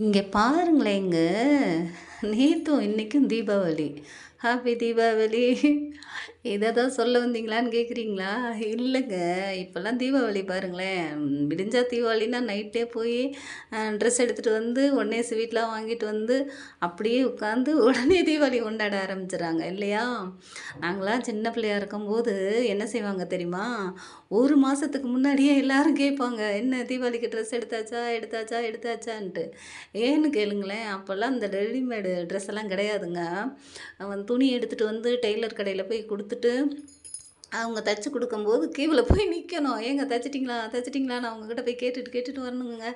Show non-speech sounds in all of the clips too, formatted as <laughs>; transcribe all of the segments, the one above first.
இங்கே பாருங்களேங்க நேற்றும் இன்றைக்கும் தீபாவளி. ஹாப்பி தீபாவளி இதை தான் சொல்ல வந்தீங்களான்னு கேட்குறீங்களா இல்லைங்க. இப்போல்லாம் தீபாவளி பாருங்களேன். விடிஞ்சா தீபாவளினா நைட்டே போய் ட்ரெஸ் எடுத்துகிட்டு வந்து உடனே ஸ்வீட்லாம் வாங்கிட்டு வந்து அப்படியே உட்காந்து உடனே தீபாவளி கொண்டாட ஆரம்பிச்சிடறாங்க. இல்லையா? நாங்களாம் சின்ன பிள்ளையாக இருக்கும்போது என்ன செய்வாங்க தெரியுமா? ஒரு மாதத்துக்கு முன்னாடியே எல்லோரும் கேட்பாங்க என்ன தீபாவளிக்கு ட்ரெஸ் எடுத்தாச்சா எடுத்தாச்சா எடுத்தாச்சான்ட்டு? ஏன்னு கேளுங்களேன். அப்போல்லாம் இந்த ரெடிமேடு ட்ரெஸ் எல்லாம் கிடையாதுங்க. வந்து துணி எடுத்துகிட்டு வந்து டெய்லர் கடையில் போய் கொடுத்துட்டு அவங்க தைச்சி கொடுக்கும்போது கீவில் போய் நிற்கணும் ஏங்க தைச்சிட்டிங்களா? தைச்சிட்டிங்களா? நான் அவங்கக்கிட்ட போய் கேட்டுட்டு கேட்டுட்டு வரணுங்க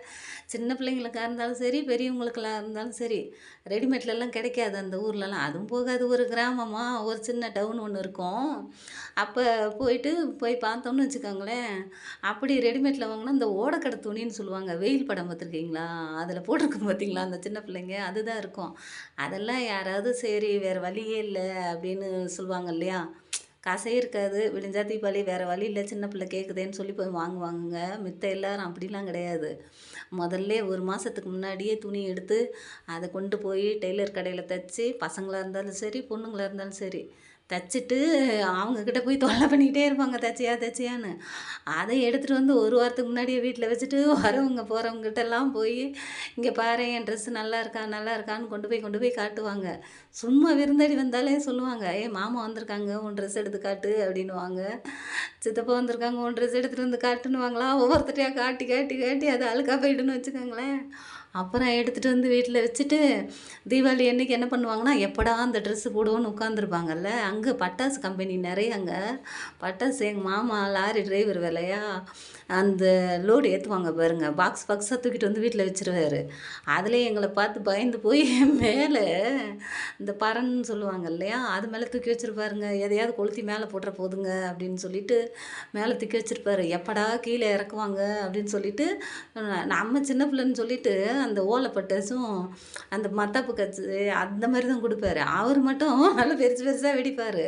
சின்ன பிள்ளைங்களுக்காக இருந்தாலும் சரி பெரியவங்களுக்கெல்லாம் இருந்தாலும் சரி ரெடிமேட்லலாம் கிடைக்காது அந்த ஊர்லலாம். அதுவும் போகாது. ஒரு கிராமமாக ஒரு சின்ன டவுன் ஒன்று இருக்கும். அப்போ போயிட்டு போய் பார்த்தோம்னு வச்சுக்கோங்களேன். அப்படி ரெடிமேட்டில் வாங்கினா இந்த ஓடக்கடை துணின்னு சொல்லுவாங்க. வெயில் படம் பார்த்துருக்கீங்களா? அதில் போட்டிருக்கும் பார்த்தீங்களா? அந்த சின்ன பிள்ளைங்க. அதுதான் இருக்கும். அதெல்லாம் யாராவது சரி வேறு வழியே இல்லை அப்படின்னு சொல்லுவாங்க இல்லையா? காசே இருக்காது விழிஞ்சா தீபாவளி வேறு வழி இல்லை சின்ன பிள்ளை கேட்குதேன்னு சொல்லி போய் வாங்குவாங்கங்க. மித்த எல்லாரும் அப்படிலாம் கிடையாது. முதல்ல ஒரு மாதத்துக்கு முன்னாடியே துணி எடுத்து அதை கொண்டு போய் டெய்லர் கடையில் தைச்சி பசங்களாக இருந்தாலும் சரி பொண்ணுங்களாக இருந்தாலும் சரி தைச்சிட்டு அவங்கக்கிட்ட போய் தொல்லை பண்ணிக்கிட்டே இருப்பாங்க தைச்சியா தைச்சியான்னு. அதை எடுத்துகிட்டு வந்து ஒரு வாரத்துக்கு முன்னாடியே வீட்டில் வச்சுட்டு வரவங்க போகிறவங்ககிட்டலாம் போய் இங்கே பாரு என் ட்ரெஸ்ஸு நல்லா இருக்கா நல்லா இருக்கான்னு கொண்டு போய் கொண்டு போய் காட்டுவாங்க. சும்மா விருந்தாடி வந்தாலே சொல்லுவாங்க ஏ மாமா வந்திருக்காங்க உன் ட்ரெஸ் எடுத்து காட்டு அப்படின்னுவாங்க. சித்தப்பா வந்திருக்காங்க உன் ட்ரெஸ் எடுத்துகிட்டு வந்து காட்டுன்னுவாங்களா? ஒவ்வொருத்தரையாக காட்டி காட்டி காட்டி அது அழுக்கா போயிடுன்னு வச்சுக்கோங்களேன். அப்புறம் எடுத்துகிட்டு வந்து வீட்டில் வச்சுட்டு தீபாவளி அன்றைக்கி என்ன பண்ணுவாங்கன்னா எப்படா அந்த ட்ரெஸ்ஸு போடுவோன்னு உட்காந்துருப்பாங்கல்ல அங்கே பட்டாசு கம்பெனி நிறைய அங்கே. பட்டாசு எங்கள் மாமா லாரி டிரைவர் வேலையா? அந்த லோடு ஏற்றுவாங்க பாருங்கள் பாக்ஸ் பாக்ஸாக தூக்கிட்டு வந்து வீட்டில் வச்சிருவாரு. அதுலேயே எங்களை பார்த்து பயந்து போய் <laughs> மேலே இந்த பறன்னு சொல்லுவாங்க இல்லையா? அது மேலே தூக்கி வச்சிருப்பாருங்க. எதையாவது கொளுத்தி மேலே போட்டுற போதுங்க அப்படின்னு சொல்லிட்டு மேலே தூக்கி வச்சிருப்பாரு. எப்படா கீழே இறக்குவாங்க அப்படின்னு சொல்லிட்டு நம்ம சின்ன பிள்ளைன்னு சொல்லிட்டு அந்த ஓலைப்பட்டாசும் அந்த மத்தாப்பு கச்சு அந்த மாதிரி தான் கொடுப்பாரு. அவர் மட்டும் நல்லா பெருசு பெருசாக வெடிப்பார்.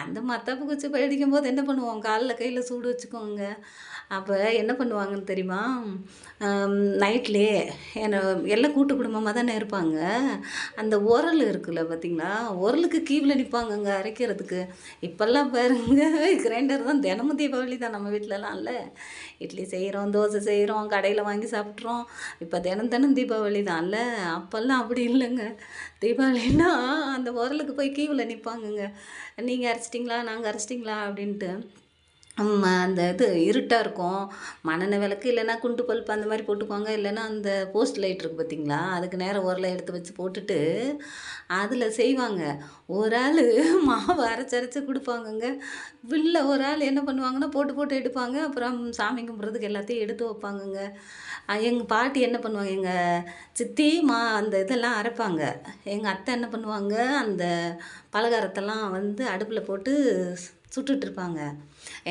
அந்த மத்தாப்பு குச்சி வெடிக்கும் போது என்ன பண்ணுவோம்? காலில் கையில் சூடு வச்சுக்கோங்க. அப்போ என்ன பண்ணுவாங்கன்னு தெரியுமா? நைட்லேயே என்ன எல்லாம் கூட்டு குடும்பமாக தானே இருப்பாங்க. அந்த உரல் இருக்குல்ல பார்த்தீங்களா உரலுக்கு கீவில் நிற்பாங்கங்க அரைக்கிறதுக்கு. இப்போல்லாம் பாருங்க கிரைண்டர் தான் தினமும் தீபாவளி தான் நம்ம வீட்டிலலாம் இல்லை. இட்லி செய்கிறோம் தோசை செய்கிறோம் கடையில் வாங்கி சாப்பிட்றோம். இப்போ தினம் தினம் தீபாவளி தான் இல்லை. அப்போல்லாம் அப்படி இல்லைங்க. தீபாவளின்னா அந்த உரலுக்கு போய் கீவில் நிற்பாங்கங்க நீங்கள் அரைச்சிட்டிங்களா? நாங்கள் அரைச்சிட்டிங்களா? அப்படின்ட்டு. அந்த இது இருட்டாக இருக்கும். மண்ணெண்ணெய் விளக்கு இல்லைன்னா குண்டு பல்ப்பு அந்த மாதிரி போட்டுக்குவாங்க. இல்லைன்னா அந்த போஸ்ட் லைட் இருக்குது பார்த்தீங்களா அதுக்கு நேரம் உரலை எடுத்து வச்சு போட்டுட்டு அதில் செய்வாங்க. ஒரு ஆள் மாவு அரைச்சி அரைச்சி கொடுப்பாங்கங்க. வில்ல ஒரு ஆள் என்ன பண்ணுவாங்கன்னா போட்டு போட்டு எடுப்பாங்க. அப்புறம் சாமி கும்பிட்றதுக்கு எல்லாத்தையும் எடுத்து வைப்பாங்கங்க. எங்கள் பாட்டி என்ன பண்ணுவாங்க? எங்கள் சித்தி மா அந்த இதெல்லாம் அரைப்பாங்க. எங்கள் அத்தை என்ன பண்ணுவாங்க? அந்த பலகாரத்தெல்லாம் வந்து அடுப்பில் போட்டு சுட்டுட்ருப்பாங்க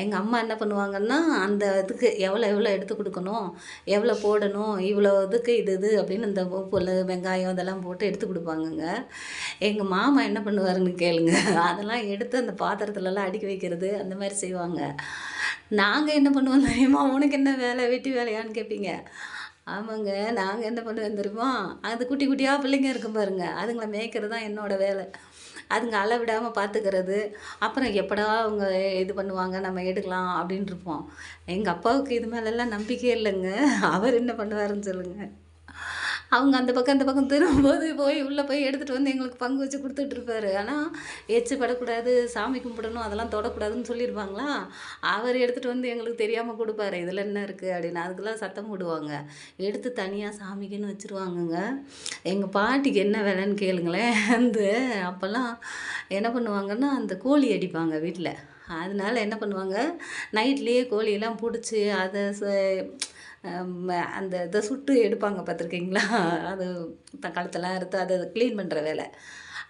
எங்கள் அம்மா என்ன பண்ணுவாங்கன்னா அந்த இதுக்கு எவ்வளோ எவ்வளோ எடுத்து கொடுக்கணும் எவ்வளோ போடணும் இவ்வளோ இதுக்கு இது இது அப்படின்னு இந்த உப்புல வெங்காயம் இதெல்லாம் போட்டு எடுத்து கொடுப்பாங்கங்க. எங்கள் மாமா என்ன பண்ணுவாருன்னு கேளுங்க. அதெல்லாம் எடுத்து அந்த பாத்திரத்துலலாம் அடுக்கி வைக்கிறது அந்த மாதிரி செய்வாங்க. நாங்கள் என்ன பண்ணுவோம் தெரியுமா? உனக்கு என்ன வேலை? வெட்டி வேலையான்னு கேட்பீங்க ஆமாங்க நாங்கள் என்ன பண்ணுவோம் தெரியுமா? அது குட்டி குட்டியாக பிள்ளைங்க இருக்கும் பாருங்க. அதுங்களை மேய்க்கிறது தான் என்னோடய வேலை. அதுங்க அளவிடாமல் பார்த்துக்கிறது அப்புறம் எப்படா அவங்க இது பண்ணுவாங்க நம்ம எடுக்கலாம் அப்படின்ட்டு இருப்போம் எங்கள் அப்பாவுக்கு இது மேலெல்லாம் நம்பிக்கையே இல்லைங்க. அவர் என்ன பண்ணுவாருன்னு சொல்லுங்கள் அவங்க அந்த பக்கம் அந்த பக்கம் திரும்பும்போது போய் உள்ளே போய் எடுத்துகிட்டு வந்து எங்களுக்கு பங்கு வச்சு கொடுத்துட்ருப்பாரு. ஆனால் எச்சு படக்கூடாது சாமி கும்பிடணும் அதெல்லாம் தொடக்கூடாதுன்னு சொல்லியிருப்பாங்களா அவர் எடுத்துகிட்டு வந்து எங்களுக்கு தெரியாமல் கொடுப்பாரு. இதில் என்ன இருக்குது அப்படின்னு. அதுக்கெல்லாம் சத்தம் போடுவாங்க. எடுத்து தனியாக சாமிக்குன்னு வச்சுருவாங்கங்க. எங்கள் பாட்டிக்கு என்ன வேலைன்னு கேளுங்களேன். அந்த அப்போல்லாம் என்ன பண்ணுவாங்கன்னா அந்த கோழி அடிப்பாங்க வீட்டில் அதனால என்ன பண்ணுவாங்க நைட்லேயே கோழியெல்லாம் பிடிச்சி அதை அந்த இதை சுட்டு எடுப்பாங்க பார்த்துருக்கீங்களா அது கழுத்தெல்லாம் அறுத்து அதை க்ளீன் பண்ணுற வேலை.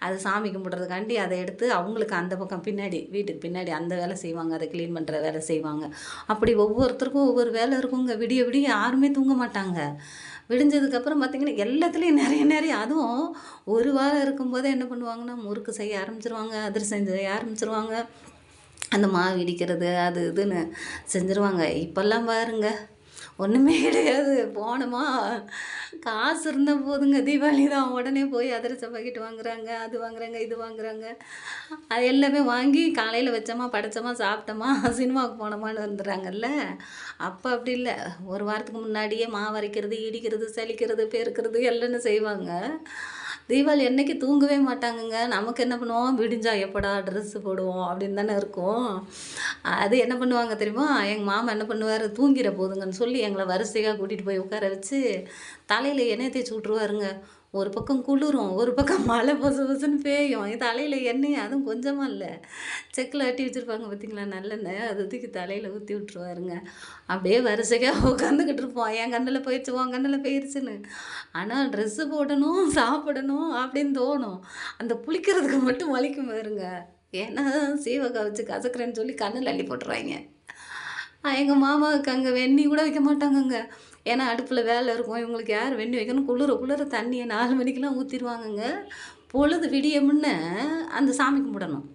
அது சாமி கும்பிட்றதுக்காண்டி அதை எடுத்து அவங்களுக்கு அந்த பக்கம் பின்னாடி வீட்டுக்கு பின்னாடி அந்த வேலை செய்வாங்க. அதை க்ளீன் பண்ணுற வேலை செய்வாங்க. அப்படி ஒவ்வொருத்தருக்கும் ஒவ்வொரு வேலை இருக்குங்க. விடிய விடிய யாருமே தூங்க மாட்டாங்க. விடிஞ்சதுக்கப்புறம் பார்த்திங்கன்னா எல்லாத்துலேயும் நிறைய நிறைய. அதுவும் ஒரு வாரம் இருக்கும்போதே என்ன பண்ணுவாங்கன்னா முறுக்கு செய்ய ஆரம்பிச்சிருவாங்க அதிரசம் செய்ய ஆரம்பிச்சிருவாங்க. அந்த மாவு இடிக்கிறது அது இதுன்னு செஞ்சுருவாங்க. இப்போல்லாம் பாருங்க ஒன்றுமே கிடையாது. போனோமா காசு இருந்த போதுங்க. தீபாவளி தான். உடனே போய் அதிரச பாக்கெட் வாங்குறாங்க அது வாங்குறாங்க இது வாங்குறாங்க. அது எல்லாமே வாங்கி காலையில் வச்சோமா படைச்சோமா சாப்பிட்டோமா <laughs> சினிமாவுக்கு போனோமான்னு வந்துடுறாங்கல்ல. அப்போ அப்படி இல்லை. ஒரு வாரத்துக்கு முன்னாடியே மாவு அரைக்கிறது இடிக்கிறது சலிக்கிறது பெருக்கிறது எல்லாமே செய்வாங்க. தீபாவளி என்றைக்கு தூங்கவே மாட்டாங்கங்க. நமக்கு என்ன பண்ணுவோம்? விடிஞ்சா எப்படா ட்ரெஸ்ஸு போடுவோம்? அப்படின்னு தானே இருக்கும். அது என்ன பண்ணுவாங்க தெரியுமா? எங்கள் மாமா என்ன பண்ணுவார்? தூங்கிட போதுங்கன்னு சொல்லி எங்களை வரிசையாக கூட்டிகிட்டு போய் உட்கார வச்சு தலையில் எண்ணெய் தேய்ச்சி விட்ருவாருங்க ஒரு பக்கம் குளிரும் ஒரு பக்கம் மழை பொசு பொசுன்னு பெய்யும். என் தலையில் எண்ணெய் அதுவும் கொஞ்சமாக இல்லை. செக்கில் ஆட்டி வச்சுருப்பாங்க பார்த்தீங்களா நல்லெண்ணெய் அதை தூக்கி தலையில் ஊற்றி விட்ருவாருங்க அப்படியே வரிசையாக உட்காந்துக்கிட்டு இருப்போம். என் கண்ணில் போயிடுச்சு உன் கண்ணில் போயிடுச்சுன்னு ஆனால் ட்ரெஸ்ஸு போடணும் சாப்பிடணும் அப்படின்னு தோணும். அந்த புளிக்கிறதுக்கு மட்டும் வலிக்கும் பாருங்க. ஏன்னா சீவக்காய் வச்சு கசக்குறேன்னு சொல்லி கண்ணில் அள்ளி போட்டுருவாங்க எங்கள் மாமாவுக்கு அங்கே வெந்நி கூட வைக்க மாட்டாங்கங்க. ஏன்னா அடுப்பில் வேலை இருக்கும். இவங்களுக்கு யார் வெண்ணி வைக்கணும்? குளிர குளிர தண்ணியை நாலு மணிக்கெலாம் ஊற்றிடுவாங்கங்க பொழுது விடிய முன்ன அந்த சாமி கும்பிடணும்.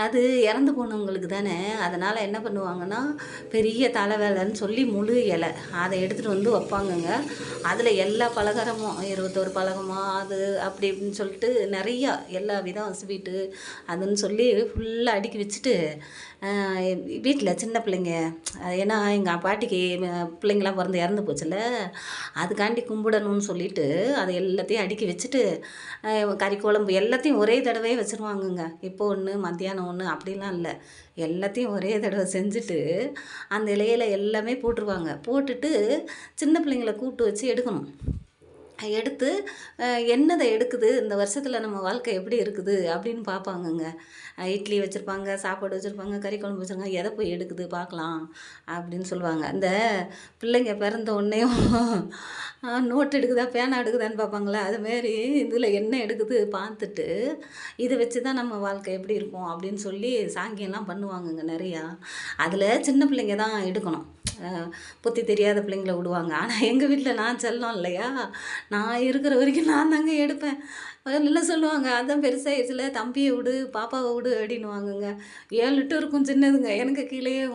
அது இறந்து போனவங்களுக்கு தானே. அதனால் என்ன பண்ணுவாங்கன்னா பெரிய தலை வேலைன்னு சொல்லி முழு இலை அதை எடுத்துகிட்டு வந்து வைப்பாங்கங்க. அதில் எல்லா பலகாரமும் இருபத்தோரு பலகமாக அது அப்படி இப்படின்னு சொல்லிட்டு நிறையா எல்லா விதம் ஸ்வீட்டு அதுன்னு சொல்லி ஃபுல்லாக அடுக்கி வச்சுட்டு வீட்டில் சின்ன பிள்ளைங்க. ஏன்னா எங்கள் பாட்டிக்கு பிள்ளைங்களாம் பிறந்து இறந்து போச்சுல்ல. அதுக்காண்டி கும்பிடணும்னு சொல்லிட்டு அதை எல்லாத்தையும் அடுக்கி வச்சுட்டு கறி குழம்பு எல்லாத்தையும் ஒரே தடவையே வச்சுருவாங்கங்க. இப்போ ஒன்று மத்தியானம் ஒன்று அப்படிலாம் இல்லை. எல்லாத்தையும் ஒரே தடவை செஞ்சுட்டு அந்த இலையில எல்லாமே போட்டுருவாங்க. போட்டுட்டு சின்ன பிள்ளைங்கள கூப்பிட்டு வச்சு எடுக்கணும். எடுத்து என்னதை எடுக்குது? இந்த வருஷத்தில் நம்ம வாழ்க்கை எப்படி இருக்குது? அப்படின்னு பார்ப்பாங்கங்க. இட்லி வச்சுருப்பாங்க சாப்பாடு வச்சுருப்பாங்க கறி குழம்பு வச்சுருக்காங்க எதை போய் எடுக்குது? பார்க்கலாம். அப்படின்னு சொல்லுவாங்க. இந்த பிள்ளைங்க பிறந்த உடனேயும் நோட் எடுக்குதா? பேனா எடுக்குதான்னு பார்ப்பாங்களே? அதுமாரி இதில் என்ன எடுக்குது பார்த்துட்டு இதை வச்சு தான் நம்ம வாழ்க்கை எப்படி இருக்கும்? அப்படின்னு சொல்லி சாங்கியம்லாம் பண்ணுவாங்கங்க நிறையா. அதில் சின்ன பிள்ளைங்க தான் எடுக்கணும். புத்தி தெரியாத பிள்ளைங்கள விடுவாங்க. ஆனால் எங்கள் வீட்டில் நான் செல்லம் இல்லையா? நான் இருக்கிற வரைக்கும் நான் தாங்க எடுப்பேன். இல்லை சொல்லுவாங்க அதான் பெருசாகிடுச்சுல தம்பியை விடு பாப்பாவை விடு அப்படின்னுவாங்கங்க. ஏழு லிட்டர் இருக்கும் சின்னதுங்க எனக்கு கீழேயே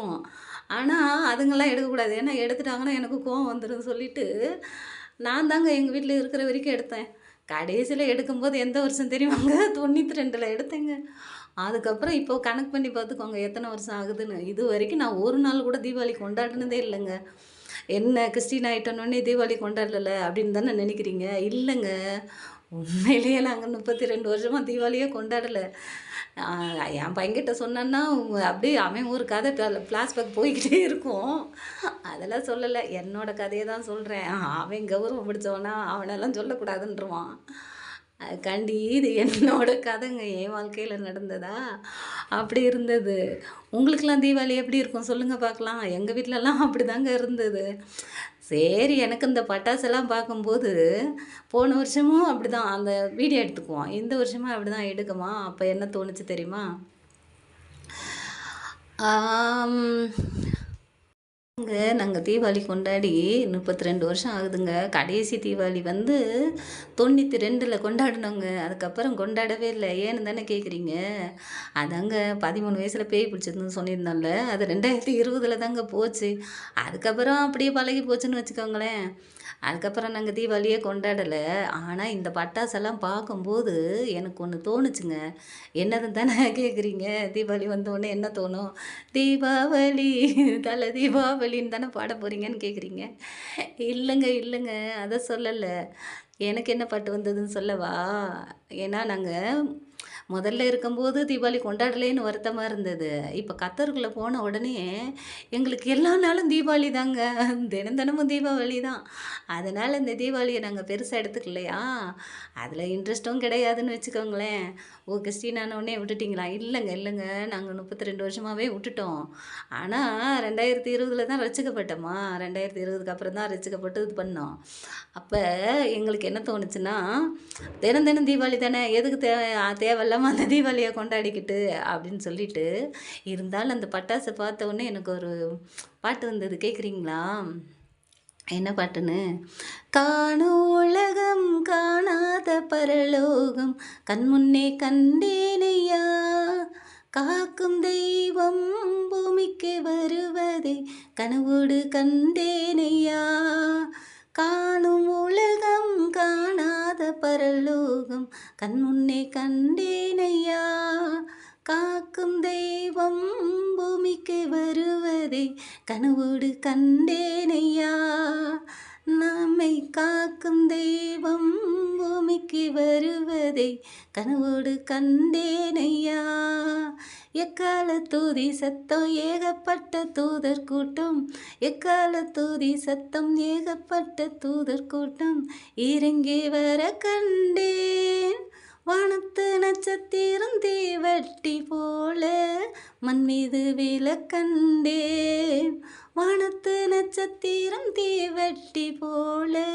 ஆனால் அதுங்கெல்லாம் எடுக்கக்கூடாது. ஏன்னா எடுத்துட்டாங்கன்னா எனக்கு கோவம் வந்துடும் சொல்லிட்டு நான் தாங்க எங்கள் வீட்டில் இருக்கிற வரைக்கும் எடுத்தேன். கடைசியில் எடுக்கும்போது எந்த வருஷம் தெரியுமாங்க? தொண்ணூற்றி ரெண்டில் எடுத்தேங்க. அதுக்கப்புறம் இப்போ கணக்கு பண்ணி பார்த்துக்கோங்க எத்தனை வருஷம் ஆகுதுன்னு. இது வரைக்கும் நான் ஒரு நாள் கூட தீபாவளி கொண்டாடினதே இல்லைங்க. என்ன கிறிஸ்டின் ஆகிட்டோன்னே தீபாவளி கொண்டாடல அப்படின்னு தானே நினைக்கிறீங்க? இல்லைங்க. உண்மையிலேயே நாங்கள் முப்பத்தி ரெண்டு வருஷமாக தீபாவளியே கொண்டாடலை. என் பையன்கிட்ட சொன்னேன்னா அப்படியே அவன் ஒரு கதை ஃப்ளாஷ்பேக் போய்கிட்டே இருக்கும். அதெல்லாம் சொல்லலை. என்னோட கதையை தான் சொல்கிறேன் அவன் கௌரவம் பிடிச்சவனா அவனெல்லாம் சொல்லக்கூடாதுன்றவான். கண்டி இது என்னோட கதைங்க என் வாழ்க்கையில் நடந்ததா? அப்படி இருந்தது. உங்களுக்கெல்லாம் தீபாவளி எப்படி இருக்கும்? சொல்லுங்கள் பார்க்கலாம். எங்கள் வீட்டிலலாம் அப்படி தாங்க இருந்தது. சரி எனக்கு இந்த பட்டாசெல்லாம் பார்க்கும்போது போன வருஷமும் அப்படி தான் அந்த வீடியோ எடுத்துக்குவோம். இந்த வருஷமும் அப்படி தான் எடுக்குமா? அப்போ என்ன தோணுச்சு தெரியுமா? இங்க நாங்கள் தீபாவளி கொண்டாடி முப்பத்தி ரெண்டு வருஷம் ஆகுதுங்க. கடைசி தீபாவளி வந்து தொண்ணூற்றி ரெண்டில் கொண்டாடினோங்க. அதுக்கப்புறம் கொண்டாடவே இல்லை. ஏன்னு தானே கேட்குறீங்க அதாங்க பதிமூணு வயசில் பேய் பிடிச்சதுன்னு சொல்லியிருந்தோம்ல அது ரெண்டாயிரத்தி இருபதில் தாங்க போச்சு. அதுக்கப்புறம் அப்படியே பழகி போச்சுன்னு வச்சுக்கோங்களேன். அதுக்கப்புறம் நாங்கள் தீபாவளியே கொண்டாடலை. ஆனால் இந்த பட்டாசெல்லாம் பார்க்கும்போது எனக்கு ஒன்று தோணுச்சுங்க. என்னதுன்னு தானே <laughs> கேட்குறீங்க தீபாவளி வந்தோடனே என்ன தோணும்? தீபாவளி தலை தீபாவளின்னு தானே பாட போகிறீங்கன்னு கேட்குறீங்க இல்லைங்க இல்லைங்க. அதை சொல்லலை. எனக்கு என்ன பாட்டு வந்ததுன்னு சொல்லவா? ஏன்னா நாங்கள் முதல்ல இருக்கும்போது தீபாவளி கொண்டாடலேன்னு வருத்தமாக இருந்தது. இப்போ கத்தருக்குள்ளே போன உடனே எங்களுக்கு எல்லா நாளும் தீபாவளி தாங்க. தினம் தினமும் தீபாவளி தான். அதனால் இந்த தீபாவளியை நாங்கள் பெருசாக எடுத்துக்கலையா? அதில் இன்ட்ரெஸ்ட்டும் கிடையாதுன்னு வச்சுக்கோங்களேன். ஓ கிறிஸ்டினான உடனே விட்டுட்டிங்களா? இல்லைங்க இல்லைங்க. நாங்கள் முப்பத்தி ரெண்டு வருஷமாகவே விட்டுட்டோம். ஆனால் ரெண்டாயிரத்தி இருபதில் தான் ரசிக்கப்பட்டோமா? ரெண்டாயிரத்தி இருபதுக்கு அப்புறம் தான் ரசிக்கப்பட்டு இது பண்ணோம். அப்போ எங்களுக்கு என்ன தோணுச்சுன்னா தினம் தினம் தீபாவளி தானே. எதுக்கு தேவை தேவையில்லாமல் அந்த தீபாவளியை கொண்டாடிக்கிட்டு அப்படின்னு சொல்லிட்டு இருந்தாலும் அந்த பட்டாசை பார்த்த உடனே எனக்கு ஒரு பாட்டு வந்தது. கேட்குறீங்களா என்ன பாட்டுன்னு? காணும் உலகம் காணாத பரலோகம் கண்முன்னே கண்டேனையா? காக்கும் தெய்வம் பூமிக்கு வருவதை கனவோடு கண்டேனையா? பரலோகம் கண் முன்னே கண்டேனையா? காக்கும் தெய்வம் பூமிக்கு வருவதை கனவோடு கண்டேனையா? நம்மை காக்கும் தெய்வம் பூமிக்கு வருவதை கனவோடு கண்டேனையா. எக்கால தூதி சத்தம் ஏகப்பட்ட தூதர் கூட்டம். எக்கால தூதி சத்தம் ஏகப்பட்ட தூதர் கூட்டம். இறங்கி வர கண்டேன். வானத்து நட்சத்திரம் தீவட்டி போல மண் மீது விளக்கண்டேன் வானத்து நட்சத்திரம் தீவட்டி போல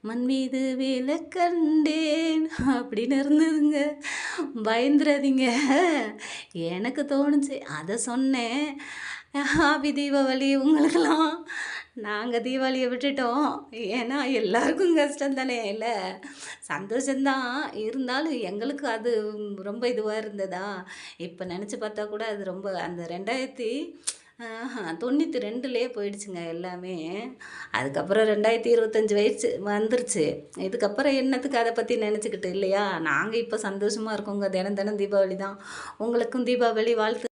மண் மீது விளக்கண்டேன் அப்படின்னு இருந்ததுங்க. பயந்துடாதீங்க எனக்கு தோணுச்சு. அதை சொன்னேன். ஹாப்பி தீபாவளி உங்களுக்கெல்லாம் நாங்கள் தீபாவளியை விட்டுட்டோம். ஏன்னா எல்லாருக்கும் கஷ்டம் தானே இல்லை சந்தோஷந்தான் இருந்தாலும் எங்களுக்கு அது ரொம்ப இதுவாக இருந்ததா? இப்போ நினச்சி பார்த்தா கூட அது ரொம்ப அந்த ரெண்டாயிரத்தி தொண்ணூற்றி ரெண்டுலேயே போயிடுச்சுங்க எல்லாமே. அதுக்கப்புறம் ரெண்டாயிரத்தி இருபத்தஞ்சி வயசு வந்துருச்சு. இதுக்கப்புறம் என்னத்துக்கு அதை பற்றி நினச்சிக்கிட்டு இல்லையா? நாங்கள் இப்போ சந்தோஷமாக இருக்கோங்க. தினம் தினம் தீபாவளி தான் உங்களுக்கும் தீபாவளி வாழ்த்து